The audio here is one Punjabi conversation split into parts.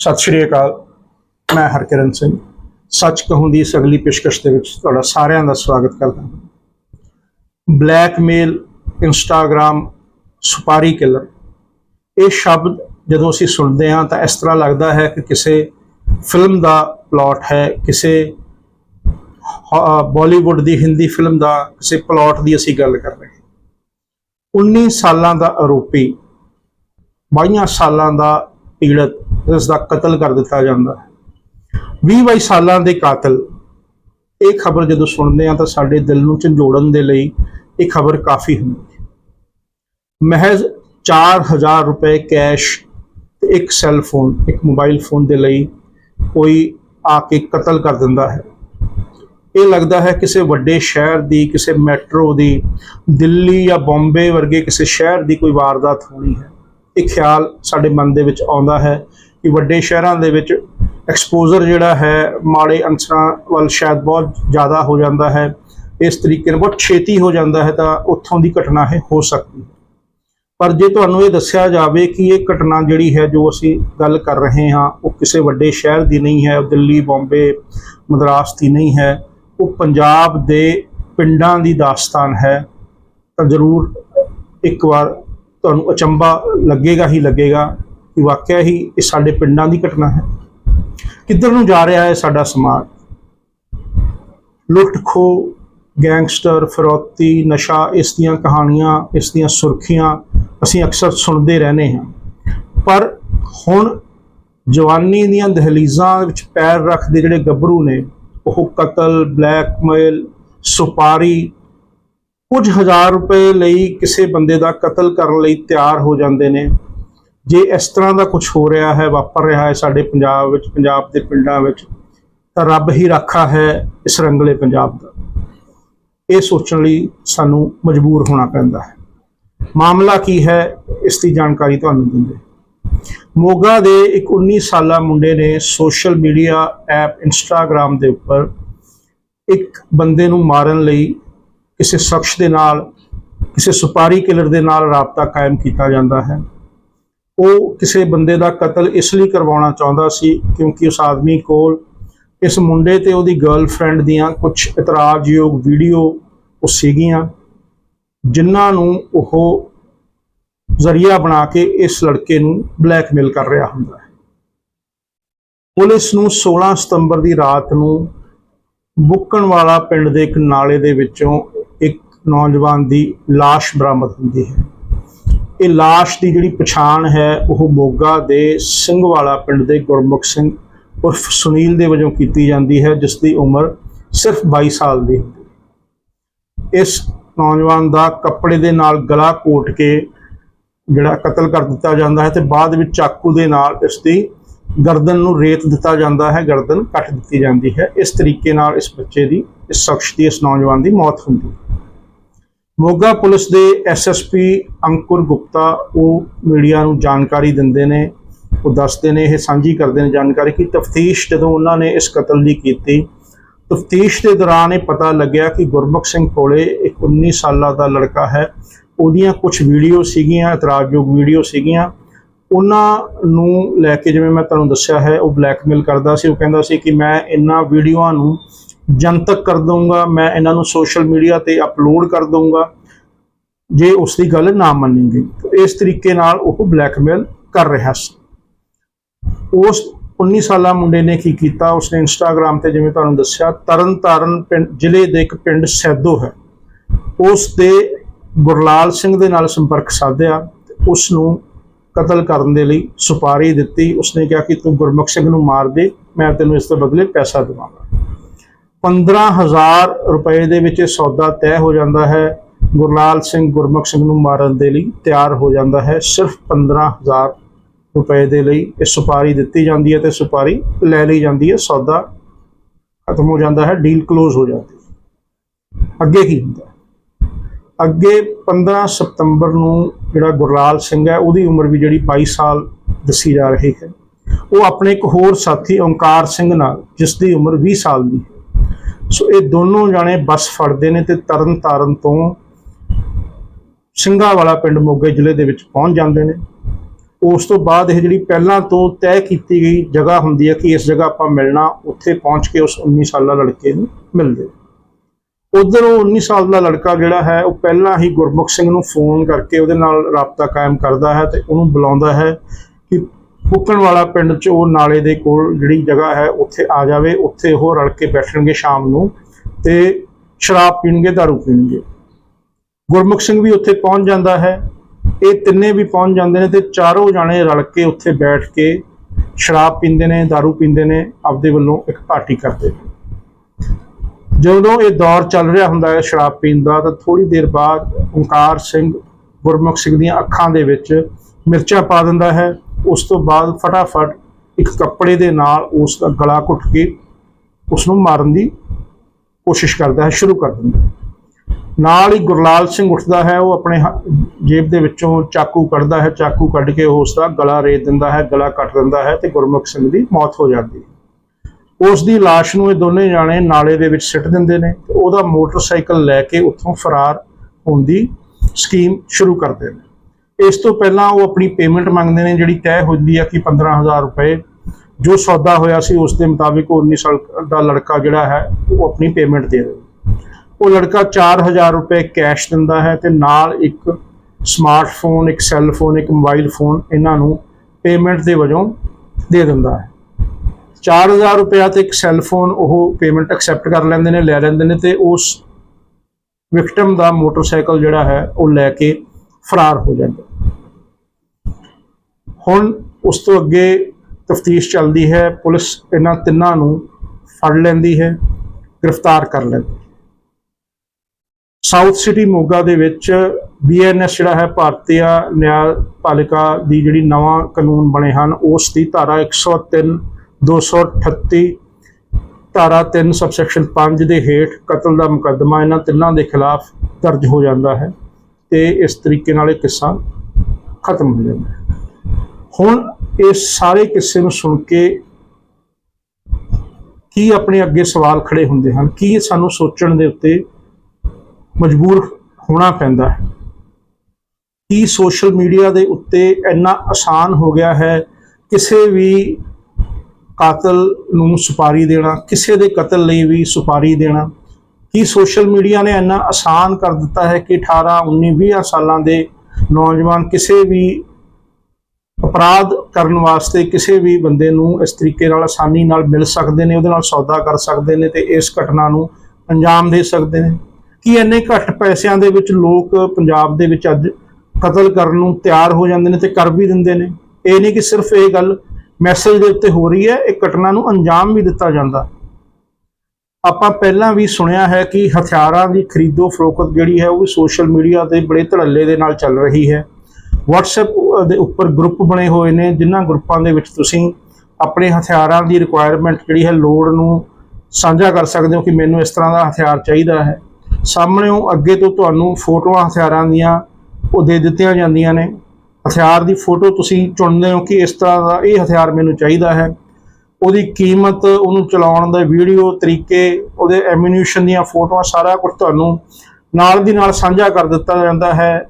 ਸਤਿ ਸ਼੍ਰੀ ਅਕਾਲ, ਮੈਂ ਹਰਕਿਰਨ ਸਿੰਘ। ਸੱਚ ਕਹੂੰ ਦੀ ਇਸ ਅਗਲੀ ਪੇਸ਼ਕਸ਼ ਦੇ ਵਿੱਚ ਤੁਹਾਡਾ ਸਾਰਿਆਂ ਦਾ ਸਵਾਗਤ ਕਰਦਾ ਹਾਂ। Blackmail Instagram supari killer. ਇਹ ਸ਼ਬਦ ਜਦੋਂ ਅਸੀਂ ਸੁਣਦੇ ਹਾਂ ਤਾਂ ਇਸ ਤਰ੍ਹਾਂ ਲੱਗਦਾ ਹੈ ਕਿ ਕਿਸੇ ਫਿਲਮ ਦਾ ਪਲਾਟ ਹੈ, ਕਿਸੇ ਬਾਲੀਵੁੱਡ ਦੀ, ਹਿੰਦੀ ਫਿਲਮ ਦਾ, ਕਿਸੇ ਪਲਾਟ ਦੀ ਅਸੀਂ ਗੱਲ ਕਰ ਰਹੇ ਹਾਂ। 19 ਸਾਲਾਂ ਦਾ ਆਰੋਪੀ 22 ਸਾਲਾਂ ਦਾ ਪੀੜਤ ਇਸ ਦਾ ਕਤਲ ਕਰ ਦਿੱਤਾ ਜਾਂਦਾ ਹੈ। 20 22 ਸਾਲਾਂ ਦੇ ਕਾਤਲ। ਇਹ ਖਬਰ ਜਦੋਂ ਸੁਣਦੇ ਹਾਂ ਤਾਂ ਸਾਡੇ ਦਿਲ ਨੂੰ ਝੰਜੋੜਨ ਦੇ ਲਈ ਇਹ ਖਬਰ ਕਾਫੀ ਹੁੰਦੀ ਹੈ। ਮਹਿਜ਼ 4000 ਰੁਪਏ ਕੈਸ਼ ਤੇ ਇੱਕ ਸੈੱਲ ਫੋਨ ਇੱਕ ਮੋਬਾਈਲ ਫੋਨ ਦੇ ਲਈ ਕੋਈ ਆ ਕੇ ਕਤਲ ਕਰ ਦਿੰਦਾ ਹੈ। ਇਹ ਲੱਗਦਾ ਹੈ ਕਿਸੇ ਵੱਡੇ ਸ਼ਹਿਰ ਦੀ, ਕਿਸੇ ਮੈਟਰੋ ਦੀ, ਦਿੱਲੀ ਜਾਂ ਬੰਬੇ ਵਰਗੇ ਕਿਸੇ ਸ਼ਹਿਰ ਦੀ ਕੋਈ ਵਾਰਦਾਤ ਹੋਣੀ ਹੈ। ਇਹ ਖਿਆਲ ਸਾਡੇ ਮਨ ਦੇ ਵਿੱਚ ਆਉਂਦਾ ਹੈ ਕਿ ਵੱਡੇ ਸ਼ਹਿਰਾਂ ਦੇ ਵਿੱਚ ਐਕਸਪੋਜ਼ਰ ਜਿਹੜਾ ਹੈ ਮਾੜੇ ਅੰਸਰਾਂ ਵੱਲ ਸ਼ਾਇਦ ਬਹੁਤ ਜ਼ਿਆਦਾ ਹੋ ਜਾਂਦਾ ਹੈ। ਇਸ ਤਰੀਕੇ ਨਾਲ ਬਹੁਤ ਛੇਤੀ ਹੋ ਜਾਂਦਾ ਹੈ ਤਾਂ ਉੱਥੋਂ ਦੀ ਘਟਨਾ ਹੈ ਹੋ ਸਕਦੀ ਹੈ। ਪਰ ਜੇ ਤੁਹਾਨੂੰ ਇਹ ਦੱਸਿਆ ਜਾਵੇ ਕਿ ਇਹ ਘਟਨਾ ਜਿਹੜੀ ਹੈ ਜੋ ਅਸੀਂ ਗੱਲ ਕਰ ਰਹੇ ਹਾਂ, ਉਹ ਕਿਸੇ ਵੱਡੇ ਸ਼ਹਿਰ ਦੀ ਨਹੀਂ ਹੈ ਦਿੱਲੀ, ਬੰਬੇ, ਮਦਰਾਸ ਦੀ ਨਹੀਂ ਹੈ, ਉਹ ਪੰਜਾਬ ਦੇ ਪਿੰਡਾਂ ਦੀ ਦਾਸਤਾਨ ਹੈ, ਤਾਂ ਜ਼ਰੂਰ ਇੱਕ ਵਾਰ ਤੁਹਾਨੂੰ ਅਚੰਭਾ ਲੱਗੇਗਾ ਹੀ ਲੱਗੇਗਾ ਕਿ ਵਾਕਿਆ ਹੀ ਇਹ ਸਾਡੇ ਪਿੰਡਾਂ ਦੀ ਘਟਨਾ ਹੈ। ਕਿੱਧਰ ਨੂੰ ਜਾ ਰਿਹਾ ਹੈ ਸਾਡਾ ਸਮਾਜ? ਲੁੱਟ ਖੋ ਗੈਂਗਸਟਰ, ਫਰੋਤੀ, ਨਸ਼ਾ, ਇਸ ਦੀਆਂ ਕਹਾਣੀਆਂ, ਇਸ ਦੀਆਂ ਸੁਰਖੀਆਂ ਅਸੀਂ ਅਕਸਰ ਸੁਣਦੇ ਰਹਿੰਦੇ ਹਾਂ। ਪਰ ਹੁਣ ਜਵਾਨੀ ਦੀਆਂ ਦਹਲੀਜ਼ਾਂ ਵਿੱਚ ਪੈਰ ਰੱਖਦੇ ਜਿਹੜੇ ਗੱਭਰੂ ਨੇ, ਉਹ ਕਤਲ, ਬਲੈਕਮੇਲ, ਸੁਪਾਰੀ ਕੁਝ ਹਜ਼ਾਰ ਰੁਪਏ ਲਈ ਕਿਸੇ ਬੰਦੇ ਦਾ ਕਤਲ ਕਰਨ ਲਈ ਤਿਆਰ ਹੋ ਜਾਂਦੇ ਨੇ। ਜੇ ਇਸ ਤਰ੍ਹਾਂ ਦਾ ਕੁਝ ਹੋ ਰਿਹਾ ਹੈ, ਵਾਪਰ ਰਿਹਾ ਹੈ ਸਾਡੇ ਪੰਜਾਬ ਵਿੱਚ, ਪੰਜਾਬ ਦੇ ਪਿੰਡਾਂ ਵਿੱਚ, ਤਾਂ ਰੱਬ ਹੀ ਰਾਖਾ ਹੈ ਇਸ ਰੰਗਲੇ ਪੰਜਾਬ ਦਾ। ਇਹ ਸੋਚਣ ਲਈ ਸਾਨੂੰ ਮਜਬੂਰ ਹੋਣਾ ਪੈਂਦਾ ਹੈ। ਮਾਮਲਾ ਕੀ ਹੈ, ਇਸ ਦੀ ਜਾਣਕਾਰੀ ਤੁਹਾਨੂੰ ਦਿੰਦੇ ਮੋਗਾ ਦੇ ਇੱਕ 19 ਸਾਲਾ ਮੁੰਡੇ ਨੇ ਸੋਸ਼ਲ ਮੀਡੀਆ ਐਪ ਇੰਸਟਾਗ੍ਰam ਦੇ ਉੱਪਰ ਇੱਕ ਬੰਦੇ ਨੂੰ ਮਾਰਨ ਲਈ ਕਿਸੇ ਸ਼ਖਸ ਦੇ ਨਾਲ, ਕਿਸੇ ਸੁਪਾਰੀ ਕਿਲਰ ਦੇ ਨਾਲ ਰਾਬਤਾ ਕਾਇਮ ਕੀਤਾ ਜਾਂਦਾ ਹੈ। ਉਹ ਕਿਸੇ ਬੰਦੇ ਦਾ ਕਤਲ ਇਸ ਲਈ ਕਰਵਾਉਣਾ ਚਾਹੁੰਦਾ ਸੀ ਕਿਉਂਕਿ ਉਸ ਆਦਮੀ ਕੋਲ ਇਸ ਮੁੰਡੇ ਤੇ ਉਹਦੀ ਗਰਲਫ੍ਰੈਂਡ ਦੀਆਂ ਕੁਝ ਇਤਰਾਜ਼ਯੋਗ ਵੀਡੀਓ ਉਹ ਸੀਗੀਆਂ, ਜਿਨ੍ਹਾਂ ਨੂੰ ਉਹ ਜ਼ਰੀਆ ਬਣਾ ਕੇ ਇਸ ਲੜਕੇ ਨੂੰ ਬਲੈਕਮੇਲ ਕਰ ਰਿਹਾ ਹੁੰਦਾ ਹੈ। ਪੁਲਿਸ ਨੂੰ 16 ਸਤੰਬਰ ਦੀ ਰਾਤ ਨੂੰ ਬੁੱਕਣ ਵਾਲਾ ਪਿੰਡ ਦੇ ਇੱਕ ਨਾਲੇ ਦੇ ਵਿੱਚੋਂ ਨੌਜਵਾਨ ਦੀ ਲਾਸ਼ ਬਰਾਮਦ ਹੁੰਦੀ ਹੈ। ਇਹ ਲਾਸ਼ ਦੀ ਜਿਹੜੀ ਪਛਾਣ ਹੈ, ਉਹ ਮੋਗਾ ਦੇ ਸਿੰਘਵਾਲਾ ਪਿੰਡ ਦੇ ਗੁਰਮੁਖ ਸਿੰਘ ਉਰਫ ਸੁਨੀਲ ਦੇ ਵਜੋਂ ਕੀਤੀ ਜਾਂਦੀ ਹੈ, ਜਿਸ ਦੀ ਉਮਰ ਸਿਰਫ 22 ਸਾਲ ਦੀ ਹੁੰਦੀ ਹੈ। ਇਸ ਨੌਜਵਾਨ ਦਾ ਕੱਪੜੇ ਦੇ ਨਾਲ ਗਲਾ ਕੋਟ ਕੇ ਜਿਹੜਾ ਕਤਲ ਕਰ ਦਿੱਤਾ ਜਾਂਦਾ ਹੈ ਤੇ ਬਾਅਦ ਵਿੱਚ ਚਾਕੂ ਦੇ ਨਾਲ ਇਸ ਦੀ ਗਰਦਨ ਨੂੰ ਰੇਤ ਦਿੱਤਾ ਜਾਂਦਾ ਹੈ, ਗਰਦਨ ਕੱਟ ਦਿੱਤੀ ਜਾਂਦੀ ਹੈ। ਇਸ ਤਰੀਕੇ ਨਾਲ ਇਸ ਬੱਚੇ ਦੀ, ਇਸ ਸ਼ਖਸ ਦੀ, ਇਸ ਨੌਜਵਾਨ ਦੀ ਮੌਤ ਹੁੰਦੀ ਹੈ। ਮੋਗਾ ਪੁਲਿਸ ਦੇ ਐਸਐਸਪੀ ਅੰਕੁਰ ਗੁਪਤਾ ਉਹ ਮੀਡੀਆ ਨੂੰ ਜਾਣਕਾਰੀ ਦਿੰਦੇ ਨੇ, ਉਹ ਦੱਸਦੇ ਨੇ, ਇਹ ਸਾਂਝੀ ਕਰਦੇ ਨੇ ਜਾਣਕਾਰੀ ਕਿ ਤਫਤੀਸ਼ ਜਦੋਂ ਉਹਨਾਂ ਨੇ ਇਸ ਕਤਲ ਦੀ ਕੀਤੀ, ਤਫਤੀਸ਼ ਦੇ ਦੌਰਾਨ ਇਹ ਪਤਾ ਲੱਗਿਆ ਕਿ ਗੁਰਮੁਖ ਸਿੰਘ ਕੋਲੇ ਇੱਕ 19 ਸਾਲਾ ਦਾ ਲੜਕਾ ਹੈ, ਉਹਦੀਆਂ ਕੁਝ ਵੀਡੀਓ ਸੀਗੀਆਂ, ਇਤਰਾਜ਼ਯੋਗ ਵੀਡੀਓ ਸੀਗੀਆਂ, ਉਹਨਾਂ ਨੂੰ ਲੈ ਕੇ ਜਿਵੇਂ ਮੈਂ ਤੁਹਾਨੂੰ ਦੱਸਿਆ ਹੈ, ਉਹ ਬਲੈਕਮੇਲ ਕਰਦਾ ਸੀ, ਉਹ ਕਹਿੰਦਾ ਸੀ ਕਿ ਮੈਂ ਇਹਨਾਂ ਵੀਡੀਓਆਂ ਨੂੰ ਜਨਤਕ ਕਰ ਦਊਂਗਾ, ਮੈਂ ਇਹਨਾਂ ਨੂੰ ਸੋਸ਼ਲ ਮੀਡੀਆ ਤੇ ਅਪਲੋਡ ਕਰ ਦਊਂਗਾ। ਜੇ ਉਸ ਦੀ ਗੱਲ ਨਾ ਮੰਨੇਗੀ ਇਸ ਤਰੀਕੇ ਨਾਲ ਉਹ ਬਲੈਕਮੇਲ ਕਰ ਰਿਹਾ ਸੀ। ਉਸ 19 ਸਾਲਾ ਮੁੰਡੇ ਨੇ ਕੀ ਕੀਤਾ? ਉਸਨੇ ਇੰਸਟਾਗ੍ਰam ਤੇ ਜਿਵੇਂ ਤੁਹਾਨੂੰ ਦੱਸਿਆ, ਤਰਨਤਾਰਨ ਪਿੰਡ, ਜ਼ਿਲ੍ਹੇ ਦੇ ਇੱਕ ਪਿੰਡ ਸੈਦੋ ਹੈ। ਉਸ ਦੇ ਗੁਰਲਾਲ ਸਿੰਘ ਦੇ ਨਾਲ ਸੰਪਰਕ ਸਾਧਿਆ ਤੇ ਉਸ ਨੂੰ ਕਤਲ ਕਰਨ ਦੇ ਲਈ ਸੁਪਾਰੀ ਦਿੱਤੀ। ਉਸਨੇ ਕਿਹਾ ਕਿ ਤੂੰ ਗੁਰਮੁਖ ਸਿੰਘ ਨੂੰ ਮਾਰ ਦੇ, ਮੈਂ ਤੈਨੂੰ ਇਸ ਦੇ ਬਦਲੇ ਪੈਸਾ ਦੇਵਾਂਗਾ। 15000 ਰੁਪਏ ਦੇ ਵਿੱਚ ਇਹ ਸੌਦਾ ਤੈਅ ਹੋ ਜਾਂਦਾ ਹੈ। ਗੁਰਲਾਲ ਸਿੰਘ ਗੁਰਮੁਖ ਸਿੰਘ ਨੂੰ ਮਾਰਨ ਦੇ ਲਈ ਤਿਆਰ ਹੋ ਜਾਂਦਾ ਹੈ। ਸਿਰਫ 15000 ਰੁਪਏ ਦੇ ਲਈ ਇਹ ਸੁਪਾਰੀ ਦਿੱਤੀ ਜਾਂਦੀ ਹੈ ਤੇ ਸੁਪਾਰੀ ਲੈ ਲਈ ਜਾਂਦੀ ਹੈ। ਸੌਦਾ ਖਤਮ ਹੋ ਜਾਂਦਾ ਹੈ, ਡੀਲ ਕਲੋਜ਼ ਹੋ ਜਾਂਦੀ ਹੈ। ਅੱਗੇ ਕੀ ਹੁੰਦਾ ਅੱਗੇ 15 ਸਤੰਬਰ ਨੂੰ ਜਿਹੜਾ ਗੁਰਲਾਲ ਸਿੰਘ ਹੈ, ਉਹਦੀ ਉਮਰ ਵੀ ਜਿਹੜੀ 22 ਸਾਲ ਦੱਸੀ ਜਾ ਰਹੀ ਹੈ। ਉਹ ਆਪਣੇ ਇੱਕ ਹੋਰ ਸਾਥੀ ਓਂਕਾਰ ਸਿੰਘ ਨਾਲ, ਜਿਸ ਦੀ ਉਮਰ 20 ਸਾਲ ਦੀ ਹੈ। ਸੋ ਇਹ ਦੋਨੋਂ ਜਾਣੇ ਬੱਸ ਫੜਦੇ ਨੇ ਤੇ ਤਰਨ ਤਾਰਨ ਤੋਂ ਸਿੰਘਾਂ ਵਾਲਾ ਪਿੰਡ ਮੋਗੇ ਜ਼ਿਲ੍ਹੇ ਦੇ ਵਿੱਚ ਪਹੁੰਚ ਜਾਂਦੇ ਨੇ। ਉਸ ਤੋਂ ਬਾਅਦ ਇਹ ਜਿਹੜੀ ਪਹਿਲਾਂ ਤੋਂ ਤੈਅ ਕੀਤੀ ਗਈ ਜਗ੍ਹਾ ਹੁੰਦੀ ਹੈ ਕਿ ਇਸ ਜਗ੍ਹਾ ਆਪਾਂ ਮਿਲਣਾ, ਉੱਥੇ ਪਹੁੰਚ ਕੇ ਉਸ 19 ਸਾਲਾ ਲੜਕੇ ਨੂੰ ਮਿਲਦੇ ਉਧਰ ਉਹ 19 ਸਾਲ ਦਾ ਲੜਕਾ ਜਿਹੜਾ ਹੈ, ਉਹ ਪਹਿਲਾਂ ਹੀ ਗੁਰਮੁਖ ਸਿੰਘ ਨੂੰ ਫੋਨ ਕਰਕੇ ਉਹਦੇ ਨਾਲ ਰਾਬਤਾ ਕਾਇਮ ਕਰਦਾ ਹੈ ਤੇ ਉਹਨੂੰ ਬੁਲਾਉਂਦਾ ਹੈ। ਫੁੱਕਣ ਵਾਲਾ ਪਿੰਡ 'ਚ ਉਹ ਨਾਲੇ ਦੇ ਕੋਲ ਜਿਹੜੀ ਜਗ੍ਹਾ ਹੈ ਉੱਥੇ ਆ ਜਾਵੇ ਉੱਥੇ ਉਹ ਰਲ ਕੇ ਬੈਠਣਗੇ ਸ਼ਾਮ ਨੂੰ ਤੇ ਸ਼ਰਾਬ ਪੀਣਗੇ दारू ਪੀਣਗੇ ਗੁਰਮੁਖ ਸਿੰਘ ਵੀ ਉੱਥੇ ਪਹੁੰਚ ਜਾਂਦਾ ਹੈ ਇਹ ਤਿੰਨੇ ਵੀ ਪਹੁੰਚ ਜਾਂਦੇ ਨੇ ਤੇ ਚਾਰੋਂ ਜਾਣੇ ਰਲ ਕੇ ਉੱਥੇ ਬੈਠ ਕੇ ਸ਼ਰਾਬ ਪੀਂਦੇ ਨੇ दारू ਪੀਂਦੇ ਨੇ ਆਪਦੇ ਵੱਲੋਂ ਇੱਕ ਪਾਰਟੀ ਕਰਦੇ ਨੇ ਜਦੋਂ ਇਹ ਦੌਰ ਚੱਲ ਰਿਹਾ ਹੁੰਦਾ ਹੈ ਸ਼ਰਾਬ ਪੀਣ ਦਾ ਤਾਂ ਥੋੜੀ ਦੇਰ ਬਾਅਦ ਓਂਕਾਰ ਸਿੰਘ ਗੁਰਮੁਖ ਸਿੰਘ ਦੀਆਂ ਅੱਖਾਂ ਦੇ ਵਿੱਚ ਮਿਰਚਾਂ ਪਾ ਦਿੰਦਾ ਹੈ ਉਸ ਤੋਂ ਬਾਅਦ ਫਟਾਫਟ ਇੱਕ ਕੱਪੜੇ ਦੇ ਨਾਲ ਉਸ ਦਾ ਗਲਾ ਘੁੱਟ ਕੇ ਉਸ ਨੂੰ ਮਾਰਨ ਦੀ ਕੋਸ਼ਿਸ਼ ਕਰਦਾ ਹੈ, ਸ਼ੁਰੂ ਕਰ ਦਿੰਦਾ ਹੈ। ਨਾਲ ਹੀ ਗੁਰਲਾਲ ਸਿੰਘ ਉੱਠਦਾ ਹੈ, ਉਹ ਆਪਣੇ ਹ- ਜੇਬ ਦੇ ਵਿੱਚੋਂ ਚਾਕੂ ਕੱਢਦਾ ਹੈ, ਚਾਕੂ ਕੱਢ ਕੇ ਉਸ ਦਾ ਗਲਾ ਰੇਤ ਦਿੰਦਾ ਹੈ, ਗਲਾ ਕੱਟ ਦਿੰਦਾ ਹੈ ਤੇ ਗੁਰਮੁਖ ਸਿੰਘ ਦੀ ਮੌਤ ਹੋ ਜਾਂਦੀ ਹੈ। ਉਸ ਦੀ ਲਾਸ਼ ਨੂੰ ਇਹ ਦੋਨੇ ਜਾਣੇ ਨਾਲੇ ਦੇ ਵਿੱਚ ਸਿੱਟ ਦਿੰਦੇ ਨੇ ਤੇ ਉਹਦਾ ਮੋਟਰਸਾਈਕਲ ਲੈ ਕੇ ਉੱਥੋਂ ਫਰਾਰ ਹੋਣ ਦੀ ਸਕੀਮ ਸ਼ੁਰੂ ਕਰਦੇ ਨੇ। ਇਸ ਤੋਂ ਪਹਿਲਾਂ ਉਹ ਆਪਣੀ ਪੇਮੈਂਟ ਮੰਗਦੇ ਨੇ, ਜਿਹੜੀ ਤੈਅ ਹੁੰਦੀ ਹੈ ਕਿ 15000 ਰੁਪਏ, ਜੋ ਸੌਦਾ ਹੋਇਆ ਸੀ ਉਸ ਦੇ ਮੁਤਾਬਿਕ ਉਹ 19 ਸਾਲ ਦਾ ਲੜਕਾ ਜਿਹੜਾ ਹੈ, ਉਹ ਆਪਣੀ ਪੇਮੈਂਟ ਦੇ ਦੇਵੇ ਉਹ ਲੜਕਾ 4000 ਰੁਪਏ ਕੈਸ਼ ਦਿੰਦਾ ਹੈ ਤੇ ਨਾਲ ਇੱਕ ਸਮਾਰਟਫੋਨ ਇੱਕ ਸੈੱਲ ਫੋਨ ਇੱਕ ਮੋਬਾਈਲ ਫੋਨ ਇਹਨਾਂ ਨੂੰ ਪੇਮੈਂਟ ਦੇ ਵਜੋਂ ਦੇ ਦਿੰਦਾ ਹੈ। 4000 ਰੁਪਇਆ ਤੇ ਇੱਕ ਸੈੱਲ ਫੋਨ ਉਹ ਪੇਮੈਂਟ ਐਕਸੈਪਟ ਕਰ ਲੈਂਦੇ ਨੇ, ਲੈ ਲੈਂਦੇ ਨੇ ਤੇ ਉਸ ਵਿਕਟਮ ਦਾ ਮੋਟਰਸਾਈਕਲ ਜਿਹੜਾ ਹੈ, ਉਹ ਲੈ ਕੇ ਫਰਾਰ ਹੋ ਜਾਂਦਾ। ਹੁਣ ਉਸ ਤੋਂ ਅੱਗੇ ਤਫਤੀਸ਼ ਚੱਲਦੀ ਹੈ। ਪੁਲਿਸ ਇਹਨਾਂ ਤਿੰਨਾਂ ਨੂੰ ਫੜ ਲੈਂਦੀ ਹੈ, ਗ੍ਰਿਫਤਾਰ ਕਰ ਲੈਂਦੀ ਹੈ। ਸਾਊਥ ਸਿਟੀ ਮੋਗਾ ਦੇ ਵਿੱਚ ਬੀਐਨਐਸ ਜਿਹੜਾ ਹੈ, ਭਾਰਤੀ ਨਿਆਂਪਾਲਿਕਾ ਦੀ ਜਿਹੜੀ ਨਵਾਂ ਕਾਨੂੰਨ ਬਣੇ ਹਨ, ਉਸ ਦੀ ਧਾਰਾ 103 238 ਧਾਰਾ 3 ਸਬਸੈਕਸ਼ਨ 5 ਦੇ ਹੇਠ ਕਤਲ ਦਾ ਮੁਕੱਦਮਾ ਇਹਨਾਂ ਤਿੰਨਾਂ ਦੇ ਖਿਲਾਫ ਦਰਜ ਹੋ ਜਾਂਦਾ ਹੈ। ਤੇ ਇਸ ਤਰੀਕੇ ਨਾਲ ਇਹ ਕਿੱਸਾ ਖਤਮ ਹੋ ਜਾਂਦਾ ਹੈ। ਹੁਣ ਇਸ ਸਾਰੇ ਕਿੱਸੇ ਨੂੰ ਸੁਣ ਕੇ ਕੀ ਆਪਣੇ ਅੱਗੇ ਸਵਾਲ ਖੜੇ ਹੁੰਦੇ ਹਨ, ਕੀ ਇਹ ਸਾਨੂੰ ਸੋਚਣ ਦੇ ਉੱਤੇ ਮਜਬੂਰ ਹੋਣਾ ਪੈਂਦਾ ਹੈ? ਕੀ ਸੋਸ਼ਲ ਮੀਡੀਆ ਦੇ ਉੱਤੇ ਇੰਨਾ ਆਸਾਨ ਹੋ ਗਿਆ ਹੈ ਕਿਸੇ ਵੀ ਕਾਤਲ ਨੂੰ ਸੁਪਾਰੀ ਦੇਣਾ, ਕਿਸੇ ਦੇ ਕਤਲ ਲਈ ਵੀ ਸੁਪਾਰੀ ਦੇਣਾ? ਕੀ ਸੋਸ਼ਲ ਮੀਡੀਆ ਨੇ ਇੰਨਾ ਆਸਾਨ ਕਰ ਦਿੱਤਾ ਹੈ ਕਿ 18 19 20 ਸਾਲਾਂ ਦੇ ਨੌਜਵਾਨ ਕਿਸੇ ਵੀ ਅਪਰਾਧ ਕਰਨ ਵਾਸਤੇ ਕਿਸੇ ਵੀ ਬੰਦੇ ਨੂੰ ਇਸ ਤਰੀਕੇ ਨਾਲ ਆਸਾਨੀ ਨਾਲ ਮਿਲ ਸਕਦੇ ਨੇ, ਉਹਦੇ ਨਾਲ ਸੌਦਾ ਕਰ ਸਕਦੇ ਨੇ ਤੇ ਇਸ ਘਟਨਾ ਨੂੰ ਅੰਜਾਮ ਦੇ ਸਕਦੇ ਨੇ। ਕਿ ਇੰਨੇ ਘੱਟ ਪੈਸਿਆਂ ਦੇ ਵਿੱਚ ਲੋਕ ਪੰਜਾਬ ਦੇ ਵਿੱਚ ਅੱਜ ਕਤਲ ਕਰਨ ਨੂੰ ਤਿਆਰ ਹੋ ਜਾਂਦੇ ਨੇ ਤੇ ਕਰ ਵੀ ਦਿੰਦੇ ਨੇ? ਇਹ ਨਹੀਂ ਕਿ ਸਿਰਫ ਇਹ ਗੱਲ ਮੈਸੇਜ ਦੇ ਉੱਤੇ ਹੋ ਰਹੀ ਹੈ, ਇਹ ਘਟਨਾ ਨੂੰ ਅੰਜਾਮ ਵੀ ਦਿੱਤਾ ਜਾਂਦਾ। ਆਪਾਂ ਪਹਿਲਾਂ ਵੀ ਸੁਣਿਆ ਹੈ ਕਿ ਹਥਿਆਰਾਂ ਦੀ ਖਰੀਦੋ ਫਰੋਖਤ ਜਿਹੜੀ ਹੈ ਉਹ ਵੀ ਸੋਸ਼ਲ ਮੀਡੀਆ ਤੇ ਬੜੇ ਧੜੱਲੇ ਦੇ ਨਾਲ ਚੱਲ ਰਹੀ ਹੈ। WhatsApp ਦੇ ਉੱਪਰ ਗਰੁੱਪ ਬਣੇ ਹੋਏ ਨੇ, ਜਿਨ੍ਹਾਂ ਗਰੁੱਪਾਂ ਦੇ ਵਿੱਚ ਤੁਸੀਂ ਆਪਣੇ ਹਥਿਆਰਾਂ ਦੀ ਰਿਕੁਆਇਰਮੈਂਟ ਜਿਹੜੀ ਹੈ ਲੋੜ ਨੂੰ ਸਾਂਝਾ ਕਰ ਸਕਦੇ ਹੋ ਕਿ ਮੈਨੂੰ ਇਸ ਤਰ੍ਹਾਂ ਦਾ ਹਥਿਆਰ ਚਾਹੀਦਾ ਹੈ। ਸਾਹਮਣੇੋਂ ਅੱਗੇ ਤੋਂ ਤੁਹਾਨੂੰ ਫੋਟੋਆਂ ਹਥਿਆਰਾਂ ਦੀਆਂ ਉਹ ਦੇ ਦਿੱਤੀਆਂ ਜਾਂਦੀਆਂ ਨੇ। ਹਥਿਆਰ ਦੀ ਫੋਟੋ ਤੁਸੀਂ ਚੁਣਦੇ ਹੋ ਕਿ ਇਸ ਤਰ੍ਹਾਂ ਦਾ ਇਹ ਹਥਿਆਰ ਮੈਨੂੰ ਚਾਹੀਦਾ ਹੈ। ਉਹਦੀ ਕੀਮਤ ਉਹਨੂੰ ਚਲਾਉਣ ਦਾ ਵੀਡੀਓ ਤਰੀਕੇ, ਉਹਦੇ ਐਮੂਨੀਸ਼ਨ ਦੀਆਂ ਫੋਟੋਆਂ, ਸਾਰਾ ਕੁਝ ਤੁਹਾਨੂੰ ਨਾਲ ਦੀ ਨਾਲ ਸਾਂਝਾ ਕਰ ਦਿੱਤਾ ਜਾਂਦਾ ਹੈ।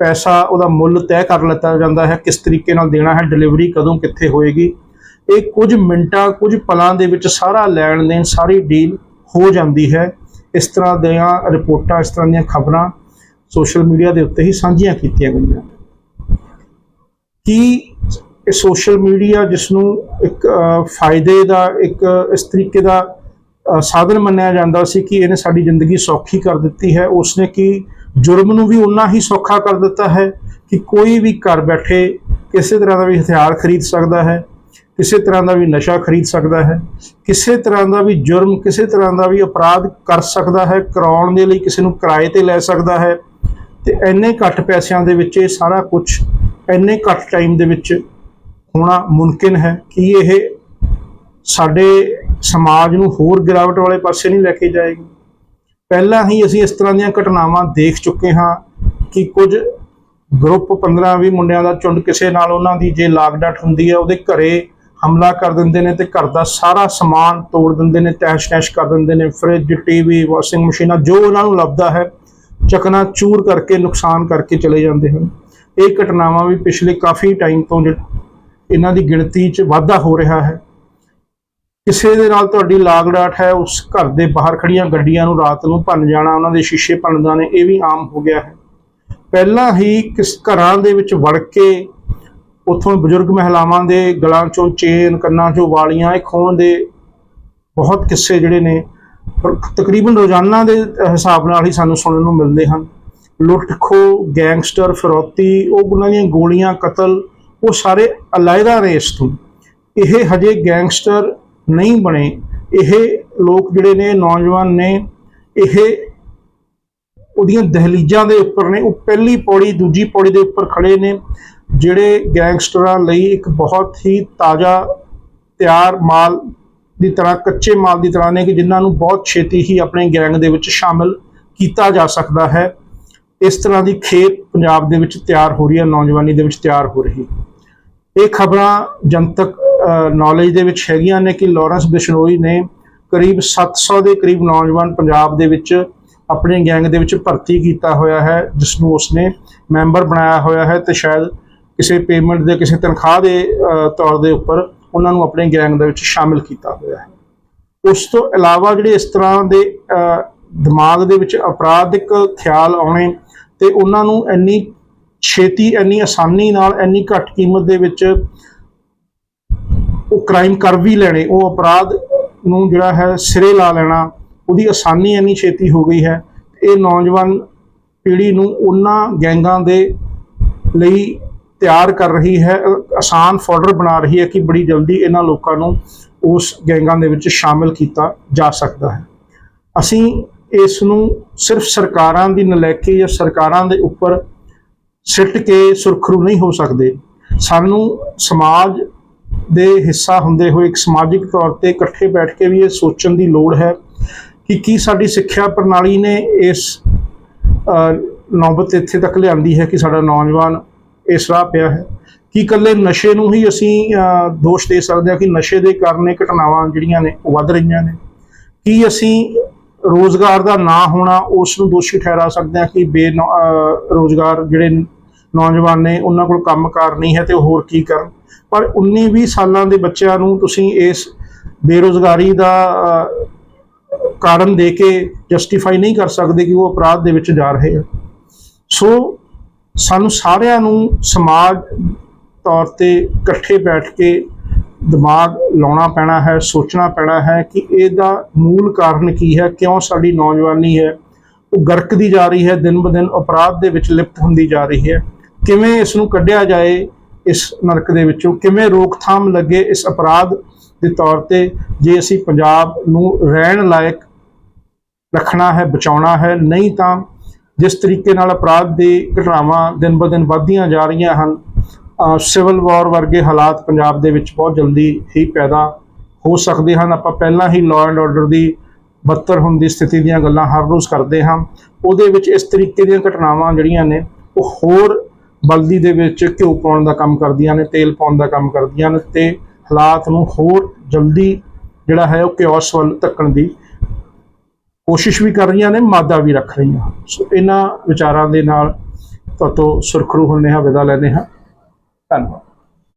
ਪੈਸਾ ਉਹਦਾ ਮੁੱਲ ਤੈਅ ਕਰ ਲਿੱਤਾ ਜਾਂਦਾ ਹੈ, ਕਿਸ ਤਰੀਕੇ ਨਾਲ ਦੇਣਾ ਹੈ ਡਿਲੀਵਰੀ ਕਦੋਂ ਕਿੱਥੇ ਹੋਏਗੀ। ਇਹ ਕੁਝ ਮਿੰਟਾਂ, ਕੁਝ ਪਲਾਂ ਦੇ ਵਿੱਚ ਸਾਰਾ ਲੈਣ ਦੇਣ, ਸਾਰੀ ਡੀਲ ਹੋ ਜਾਂਦੀ ਹੈ। ਇਸ ਤਰ੍ਹਾਂ ਦੀਆਂ ਰਿਪੋਰਟਾਂ, ਇਸ ਤਰ੍ਹਾਂ ਦੀਆਂ ਖਬਰਾਂ ਸੋਸ਼ਲ ਮੀਡੀਆ ਦੇ ਉੱਤੇ ਹੀ ਸਾਂਝੀਆਂ ਕੀਤੀਆਂ ਗਈਆਂ। ਕੀ ਇਹ ਸੋਸ਼ਲ ਮੀਡੀਆ ਜਿਸ ਨੂੰ ਇੱਕ ਫਾਇਦੇ ਦਾ, ਇੱਕ ਇਸ ਤਰੀਕੇ ਦਾ ਸਾਧਨ ਮੰਨਿਆ ਜਾਂਦਾ ਸੀ ਕਿ ਇਹਨੇ ਸਾਡੀ ਜ਼ਿੰਦਗੀ ਸੌਖੀ ਕਰ ਦਿੱਤੀ ਹੈ। ਉਸਨੇ ਕਿ ਜੁਰਮ ਨੂੰ ਵੀ ਉਨਾ ਹੀ ਸੌਖਾ ਕਰ ਦਿੱਤਾ ਹੈ ਕਿ ਕੋਈ ਵੀ ਘਰ ਬੈਠੇ ਕਿਸੇ ਤਰ੍ਹਾਂ ਦਾ ਵੀ ਹਥਿਆਰ ਖਰੀਦ ਸਕਦਾ ਹੈ, ਕਿਸੇ ਤਰ੍ਹਾਂ ਦਾ ਵੀ ਨਸ਼ਾ ਖਰੀਦ ਸਕਦਾ ਹੈ, ਕਿਸੇ ਤਰ੍ਹਾਂ ਦਾ ਵੀ ਜੁਰਮ, ਕਿਸੇ ਤਰ੍ਹਾਂ ਦਾ ਵੀ ਅਪਰਾਧ ਕਰ ਸਕਦਾ ਹੈ, ਕਰਾਉਣ ਦੇ ਲਈ ਕਿਸੇ ਨੂੰ ਕਿਰਾਏ ਤੇ ਲੈ ਸਕਦਾ ਹੈ। ਤੇ ਇੰਨੇ ਘੱਟ ਪੈਸਿਆਂ ਦੇ ਵਿੱਚ ਇਹ ਸਾਰਾ ਕੁਝ ਇੰਨੇ ਘੱਟ ਟਾਈਮ ਦੇ ਵਿੱਚ ਹੋਣਾ ਮੁਮਕਿਨ ਹੈ ਕਿ ਇਹ ਸਾਡੇ ਸਮਾਜ ਨੂੰ ਹੋਰ ਗਿਰਾਵਟ ਵਾਲੇ ਪਾਸੇ ਨਹੀਂ ਲੈ ਕੇ ਜਾਏਗੀ। ਪਹਿਲਾਂ ਹੀ ਅਸੀਂ ਇਸ ਤਰ੍ਹਾਂ ਦੀਆਂ ਘਟਨਾਵਾਂ ਦੇਖ ਚੁੱਕੇ ਹਾਂ ਕਿ ਕੁਝ ਗਰੁੱਪ 15-20 ਮੁੰਡਿਆਂ ਦਾ ਚੁੰਡ ਕਿਸੇ ਨਾਲ ਉਹਨਾਂ ਦੀ ਜੇ ਲਾਗਡਾਟ ਹੁੰਦੀ ਹੈ, ਉਹਦੇ ਘਰੇ ਹਮਲਾ ਕਰ ਦਿੰਦੇ ਨੇ ਤੇ ਘਰ ਦਾ ਸਾਰਾ ਸਮਾਨ ਤੋੜ ਦਿੰਦੇ ਨੇ ਤੈਸ਼-ਨੈਸ਼ ਕਰ ਦਿੰਦੇ ਨੇ, ਫ੍ਰਿਜ, ਟੀਵੀ, ਵਾਸ਼ਿੰਗ ਮਸ਼ੀਨਾਂ, ਜੋ ਉਹਨਾਂ ਨੂੰ ਲੱਭਦਾ ਹੈ ਚਕਨਾ ਚੂਰ ਕਰਕੇ, ਨੁਕਸਾਨ ਕਰਕੇ ਚਲੇ ਜਾਂਦੇ ਹਨ। ਇਹ ਘਟਨਾਵਾਂ ਵੀ ਪਿਛਲੇ ਕਾਫੀ ਟਾਈਮ ਤੋਂ ਜਿ- ਇਹਨਾਂ ਦੀ ਗਿਣਤੀ 'ਚ ਵਾਧਾ ਹੋ ਰਿਹਾ ਹੈ। ਕਿਸੇ ਦੇ ਨਾਲ ਤੁਹਾਡੀ ਲਾਗਡਾਟ ਹੈ, ਉਸ ਘਰ ਦੇ ਬਾਹਰ ਖੜੀਆਂ ਗੱਡੀਆਂ ਨੂੰ ਰਾਤ ਨੂੰ ਭੰਨ ਜਾਣਾ, ਉਹਨਾਂ ਦੇ ਸ਼ੀਸ਼ੇ ਭੰਨਦਾ ਨੇ, ਇਹ ਵੀ ਆਮ ਹੋ ਗਿਆ ਹੈ। ਪਹਿਲਾਂ ਹੀ ਕਿਸ ਘਰਾਂ ਦੇ ਵਿੱਚ ਵੜ ਕੇ ਉੱਥੋਂ ਬਜ਼ੁਰਗ ਮਹਿਲਾਵਾਂ ਦੇ ਗਲਾਂ ਚੋਂ ਚੇਨ, ਕੰਨਾਂ ਚੋਂ ਵਾਲੀਆਂ, ਇਹ ਖੋਣ ਦੇ ਬਹੁਤ ਕਿੱਸੇ ਜਿਹੜੇ ਨੇ ਤਕਰੀਬਨ ਰੋਜ਼ਾਨਾ ਦੇ ਹਿਸਾਬ ਨਾਲ ਹੀ ਸਾਨੂੰ ਸੁਣਨ ਨੂੰ ਮਿਲਦੇ ਹਨ। ਲੁੱਟ ਖੋ ਗੈਂਗਸਟਰ, ਫਰੋਤੀ, ਉਹ ਉਹਨਾਂ ਦੀਆਂ ਗੋਲੀਆਂ, ਕਤਲ ਉਹ ਸਾਰੇ ਅਲਾਇਦਾ ਨੇ ਇਸ ਤੋਂ। ਇਹ ਹਜੇ ਗੈਂਗਸਟਰ ਨਹੀਂ ਬਣੇ। ਇਹ ਲੋਕ ਜਿਹੜੇ ਨੇ, ਨੌਜਵਾਨ ਨੇ, ਇਹ ਉਹਦੀਆਂ ਦਹਲੀਜ਼ਾਂ ਦੇ ਉੱਪਰ ਨੇ। ਉਹ ਪਹਿਲੀ ਪੌੜੀ, ਦੂਜੀ ਪੌੜੀ ਦੇ ਉੱਪਰ ਖੜੇ ਨੇ, ਜਿਹੜੇ ਗੈਂਗਸਟਰਾਂ ਲਈ ਇੱਕ ਬਹੁਤ ਹੀ ਤਾਜ਼ਾ, ਤਿਆਰ ਮਾਲ ਦੀ ਤਰ੍ਹਾਂ, ਕੱਚੇ ਮਾਲ ਦੀ ਤਰ੍ਹਾਂ ਨੇ ਕਿ ਜਿਨ੍ਹਾਂ ਨੂੰ ਬਹੁਤ ਛੇਤੀ ਹੀ ਆਪਣੇ ਗੈਂਗ ਦੇ ਵਿੱਚ ਸ਼ਾਮਲ ਕੀਤਾ ਜਾ ਸਕਦਾ ਹੈ। ਇਸ ਤਰ੍ਹਾਂ ਦੀ ਖੇਪ ਪੰਜਾਬ ਦੇ ਵਿੱਚ ਤਿਆਰ ਹੋ ਰਹੀ ਹੈ, ਨੌਜਵਾਨੀ ਦੇ ਵਿੱਚ ਤਿਆਰ ਹੋ ਰਹੀ ਹੈ। ਇਹ ਖਬਰਾਂ ਜਨਤਕ ਨੌਲੇਜ ਦੇ ਵਿੱਚ ਹੈਗੀਆਂ ਨੇ ਕਿ ਲਾਰੈਂਸ ਬਿਸ਼ਨੋਈ ਨੇ ਕਰੀਬ 700 ਦੇ ਕਰੀਬ ਨੌਜਵਾਨ ਪੰਜਾਬ ਦੇ ਵਿੱਚ ਆਪਣੇ ਗੈਂਗ ਦੇ ਵਿੱਚ ਭਰਤੀ ਕੀਤਾ ਹੋਇਆ ਹੈ ਜਿਸ ਨੂੰ ਉਸਨੇ ਮੈਂਬਰ ਬਣਾਇਆ ਹੋਇਆ ਹੈ ਤੇ ਸ਼ਾਇਦ ਕਿਸੇ ਪੇਮੈਂਟ ਦੇ, ਕਿਸੇ ਤਨਖਾਹ ਦੇ ਤੌਰ ਦੇ ਉੱਪਰ ਉਹਨਾਂ ਨੂੰ ਆਪਣੇ ਗੈਂਗ ਦੇ ਵਿੱਚ ਸ਼ਾਮਿਲ ਕੀਤਾ ਹੋਇਆ ਹੈ। ਉਸ ਤੋਂ ਇਲਾਵਾ ਜਿਹੜੇ ਇਸ ਤਰ੍ਹਾਂ ਦੇ ਦਿਮਾਗ ਦੇ ਵਿੱਚ ਅਪਰਾਧਿਕ ਖਿਆਲ ਆਉਣੇ ਤੇ ਉਹਨਾਂ ਨੂੰ ਇੰਨੀ ਛੇਤੀ ਇੰਨੀ ਆਸਾਨੀ ਨਾਲ, ਇੰਨੀ ਘੱਟ ਕੀਮਤ ਦੇ ਵਿੱਚ ਉਹ ਕ੍ਰਾਈਮ ਕਰ ਵੀ ਲੈਣੇ, ਉਹ ਅਪਰਾਧ ਨੂੰ ਜਿਹੜਾ ਹੈ ਸਿਰੇ ਲਾ ਲੈਣਾ, ਉਹਦੀ ਆਸਾਨੀ ਇੰਨੀ ਛੇਤੀ ਹੋ ਗਈ ਹੈ। ਇਹ ਨੌਜਵਾਨ ਪੀੜ੍ਹੀ ਨੂੰ ਉਹਨਾਂ ਗੈਂਗਾਂ ਦੇ ਲਈ ਤਿਆਰ ਕਰ ਰਹੀ ਹੈ, ਆਸਾਨ ਫੋਲਡਰ ਬਣਾ ਰਹੀ ਹੈ ਕਿ ਬੜੀ ਜਲਦੀ ਇਹਨਾਂ ਲੋਕਾਂ ਨੂੰ ਉਸ ਗੈਂਗਾਂ ਦੇ ਵਿੱਚ ਸ਼ਾਮਿਲ ਕੀਤਾ ਜਾ ਸਕਦਾ ਹੈ। ਅਸੀਂ ਇਸ ਨੂੰ ਸਿਰਫ ਸਰਕਾਰਾਂ ਦੀ ਨਲਾਇਕੀ ਜਾਂ ਸਰਕਾਰਾਂ ਦੇ ਉੱਪਰ ਸਿੱਟ ਕੇ ਸੁਰਖਰੂ ਨਹੀਂ ਹੋ ਸਕਦੇ। ਸਾਨੂੰ ਸਮਾਜ ਦੇ ਹਿੱਸਾ ਹੁੰਦੇ ਹੋਏ ਇੱਕ ਸਮਾਜਿਕ ਤੌਰ ਤੇ ਇਕੱਠੇ ਬੈਠ ਕੇ ਵੀ ਇਹ ਸੋਚਣ ਦੀ ਲੋੜ ਹੈ ਕਿ ਕੀ ਸਾਡੀ ਸਿੱਖਿਆ ਪ੍ਰਣਾਲੀ ਨੇ ਇਸ ਨੌਬਤ ਇੱਥੇ ਤੱਕ ਲਿਆਂਦੀ ਹੈ ਕਿ ਸਾਡਾ ਨੌਜਵਾਨ ਇਸ ਰਾਹ ਪਿਆ ਹੈ। ਕੀ ਇਕੱਲੇ ਨਸ਼ੇ ਨੂੰ ਹੀ ਅਸੀਂ ਦੋਸ਼ ਦੇ ਸਕਦੇ ਹਾਂ ਕਿ ਨਸ਼ੇ ਦੇ ਕਾਰਨ ਇਹ ਘਟਨਾਵਾਂ ਜਿਹੜੀਆਂ ਨੇ ਉਹ ਵੱਧ ਰਹੀਆਂ ਨੇ। ਕੀ ਅਸੀਂ ਰੋਜ਼ਗਾਰ ਦਾ ਨਾ ਹੋਣਾ ਉਸ ਨੂੰ ਦੋਸ਼ੀ ਠਹਿਰਾ ਸਕਦੇ ਹਾਂ ਕਿ ਬੇ ਰੋਜ਼ਗਾਰ ਜਿਹੜੇ ਨੌਜਵਾਨ ਨੇ, ਉਹਨਾਂ ਕੋਲ ਕੰਮਕਾਰ ਨਹੀਂ ਹੈ ਤੇ ਉਹ ਹੋਰ ਕੀ ਕਰਨ। ਪਰ 19 20 ਸਾਲਾਂ ਦੇ ਬੱਚਿਆਂ ਨੂੰ ਤੁਸੀਂ ਇਸ ਬੇਰੋਜ਼ਗਾਰੀ ਦਾ ਕਾਰਨ ਦੇ ਕੇ ਜਸਟੀਫਾਈ ਨਹੀਂ ਕਰ ਸਕਦੇ ਕਿ ਉਹ ਅਪਰਾਧ ਦੇ ਵਿੱਚ ਜਾ ਰਹੇ ਆ ਸੋ ਸਾਨੂੰ ਸਾਰਿਆਂ ਨੂੰ ਸਮਾਜ ਤੌਰ ਤੇ ਇਕੱਠੇ ਬੈਠ ਕੇ ਦਿਮਾਗ ਲਾਉਣਾ ਪੈਣਾ ਹੈ, ਸੋਚਣਾ ਪੈਣਾ ਹੈ ਕਿ ਇਹਦਾ ਮੂਲ ਕਾਰਨ ਕੀ ਹੈ, ਕਿਉਂ ਸਾਡੀ ਨੌਜਵਾਨੀ ਹੈ, ਉਹ ਗਰਕਦੀ ਜਾ ਰਹੀ ਹੈ, ਦਿਨ ਬ ਦਿਨ ਅਪਰਾਧ ਦੇ ਵਿੱਚ ਲਿਪਤ ਹੁੰਦੀ ਜਾ ਰਹੀ ਹੈ। ਕਿਵੇਂ ਇਸ ਨੂੰ ਕੱਢਿਆ ਜਾਏ ਇਸ ਨਰਕ ਦੇ ਵਿੱਚੋਂ, ਕਿਵੇਂ ਰੋਕਥਾਮ ਲੱਗੇ ਇਸ ਅਪਰਾਧ ਦੇ ਤੌਰ ਤੇ, ਜੇ ਅਸੀਂ ਪੰਜਾਬ ਨੂੰ ਰਹਿਣ ਲਾਇਕ ਰੱਖਣਾ ਹੈ, ਬਚਾਉਣਾ ਹੈ, ਨਹੀਂ ਤਾਂ ਜਿਸ ਤਰੀਕੇ ਨਾਲ ਅਪਰਾਧ ਦੀ ਘਟਨਾਵਾਂ ਦਿਨ ਬ ਦਿਨ ਵੱਧਦੀਆਂ ਜਾ ਰਹੀਆਂ ਹਨ ਸਿਵਲ ਵਾਰ ਵਰਗੇ ਹਾਲਾਤ ਪੰਜਾਬ ਦੇ ਵਿੱਚ ਬਹੁਤ ਜਲਦੀ ਹੀ ਪੈਦਾ ਹੋ ਸਕਦੇ ਹਨ। ਆਪਾਂ ਪਹਿਲਾਂ ਹੀ ਲਾਅ ਐਂਡ ਆਰਡਰ ਦੀ ਬੱਤਰ ਹੋਣ ਦੀ ਸਥਿਤੀ ਦੀਆਂ ਗੱਲਾਂ ਹਰ ਰੋਜ਼ ਕਰਦੇ ਹਾਂ। ਉਹਦੇ ਵਿੱਚ ਇਸ ਤਰੀਕੇ ਦੀਆਂ ਘਟਨਾਵਾਂ ਜਿਹੜੀਆਂ ਨੇ, ਉਹ ਹੋਰ ਬਲਦੀ ਦੇ ਵਿੱਚ ਘਿਓ ਪਾਉਣ ਦਾ ਕੰਮ ਕਰਦੀਆਂ ਨੇ, ਤੇਲ ਪਾਉਣ ਦਾ ਕੰਮ ਕਰਦੀਆਂ ਨੇ ਤੇ ਹਾਲਾਤ ਨੂੰ ਹੋਰ ਜਲਦੀ ਜਿਹੜਾ ਹੈ ਉਹ ਕਿਓਸ ਵੱਲ ਧੱਕਣ ਦੀ ਕੋਸ਼ਿਸ਼ ਵੀ ਕਰ ਰਹੀਆਂ ਨੇ, ਮਾਦਾ ਵੀ ਰੱਖ ਰਹੀਆਂ। ਸੋ ਇਹਨਾਂ ਵਿਚਾਰਾਂ ਦੇ ਨਾਲ ਤੁਹਾਤੋਂ ਸੁਰਖਰੂ ਹੁੰਨੇ ਹਾਂ, ਵਿਦਾ ਲੈਂਦੇ ਹਾਂ। tanto.